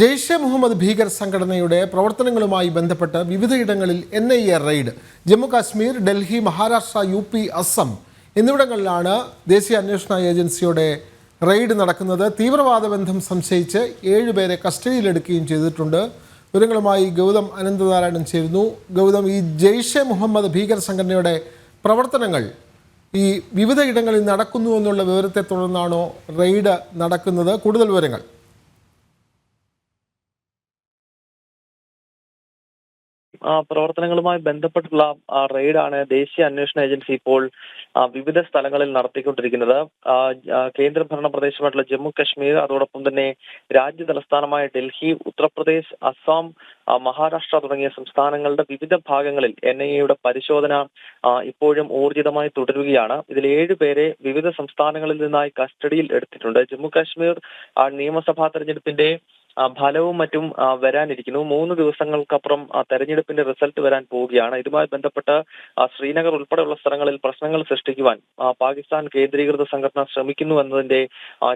ജെയ്ഷെ മുഹമ്മദ് ഭീകര സംഘടനയുടെ പ്രവർത്തനങ്ങളുമായി ബന്ധപ്പെട്ട് വിവിധയിടങ്ങളിൽ N I A raid. Jammu Kashmir Delhi Maharashtra U P Assam എന്നിവിടങ്ങളിലാണ് ദേശീയ അന്വേഷണ ഏജൻസിയുടെ റെയ്ഡ് നടക്കുന്നത്. തീവ്രവാദ ബന്ധം സംശയിച്ച് ഏഴുപേരെ കസ്റ്റഡിയിലെടുക്കുകയും ചെയ്തിട്ടുണ്ട്. വിവരങ്ങളുമായി ഗൗതം അനന്തനാരായണൻ ചേരുന്നു. ഗൗതം ഈ ജെയ്ഷെ മുഹമ്മദ് ഭീകര സംഘടനയുടെ പ്രവർത്തനങ്ങൾ ഈ വിവിധ ഇടങ്ങളിൽ നടക്കുന്നു എന്നുള്ള വിവരത്തെ തുടർന്നാണോ റെയ്ഡ് നടക്കുന്നത്? കൂടുതൽ വിവരങ്ങൾ. പ്രവർത്തനങ്ങളുമായി ബന്ധപ്പെട്ടുള്ള റെയ്ഡാണ് ദേശീയ അന്വേഷണ ഏജൻസി ഇപ്പോൾ വിവിധ സ്ഥലങ്ങളിൽ നടത്തിക്കൊണ്ടിരിക്കുന്നത്. കേന്ദ്രഭരണ പ്രദേശമായിട്ടുള്ള ജമ്മു കശ്മീർ അതോടൊപ്പം തന്നെ രാജ്യ തലസ്ഥാനമായ ഡൽഹി ഉത്തർപ്രദേശ് അസം മഹാരാഷ്ട്ര തുടങ്ങിയ സംസ്ഥാനങ്ങളുടെ വിവിധ ഭാഗങ്ങളിൽ എൻ ഐ എയുടെ പരിശോധന ഇപ്പോഴും ഊർജിതമായി തുടരുകയാണ്. ഇതിൽ ഏഴ് പേരെ വിവിധ സംസ്ഥാനങ്ങളിൽ നിന്നായി കസ്റ്റഡിയിൽ എടുത്തിട്ടുണ്ട്. ജമ്മു കാശ്മീർ നിയമസഭാ തെരഞ്ഞെടുപ്പിന്റെ ഫലവും മറ്റും വരാനിരിക്കുന്നു. മൂന്ന് ദിവസങ്ങൾക്കപ്പുറം തെരഞ്ഞെടുപ്പിന്റെ റിസൾട്ട് വരാൻ പോവുകയാണ്. ഇതുമായി ബന്ധപ്പെട്ട് ശ്രീനഗർ ഉൾപ്പെടെയുള്ള സ്ഥലങ്ങളിൽ പ്രശ്നങ്ങൾ സൃഷ്ടിക്കുവാൻ പാകിസ്ഥാൻ കേന്ദ്രീകൃത സംഘടന ശ്രമിക്കുന്നു എന്നതിന്റെ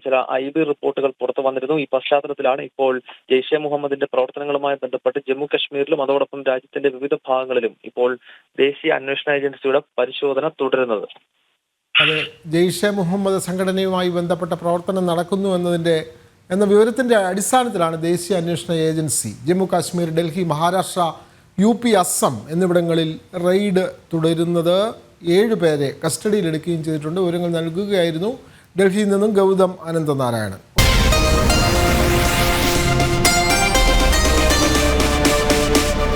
ചില ഐ ബി റിപ്പോർട്ടുകൾ പുറത്തു വന്നിരുന്നു. ഈ പശ്ചാത്തലത്തിലാണ് ഇപ്പോൾ ജെയ്ഷെ മുഹമ്മദിന്റെ പ്രവർത്തനങ്ങളുമായി ബന്ധപ്പെട്ട് ജമ്മു കശ്മീരിലും അതോടൊപ്പം രാജ്യത്തിന്റെ വിവിധ ഭാഗങ്ങളിലും ഇപ്പോൾ ദേശീയ അന്വേഷണ ഏജൻസിയുടെ പരിശോധന തുടരുന്നത്. അത് ജെയ്ഷെ മുഹമ്മദ് സംഘടനയുമായി ബന്ധപ്പെട്ട പ്രവർത്തനം നടക്കുന്നു എന്നതിന്റെ എന്ന വിവരത്തിന്റെ അടിസ്ഥാനത്തിലാണ് ദേശീയ അന്വേഷണ agency Jammu Kashmir Delhi Maharashtra U P Assam എന്നിവിടങ്ങളിൽ റെയ്ഡ് തുടരുന്നത്. ഏഴ് പേരെ കസ്റ്റഡിയിലെടുക്കുകയും ചെയ്തിട്ടുണ്ട്. വിവരങ്ങൾ നൽകുകയായിരുന്നു ഡൽഹിയിൽ നിന്നും ഗൗതം അനന്തനാരായണൻ.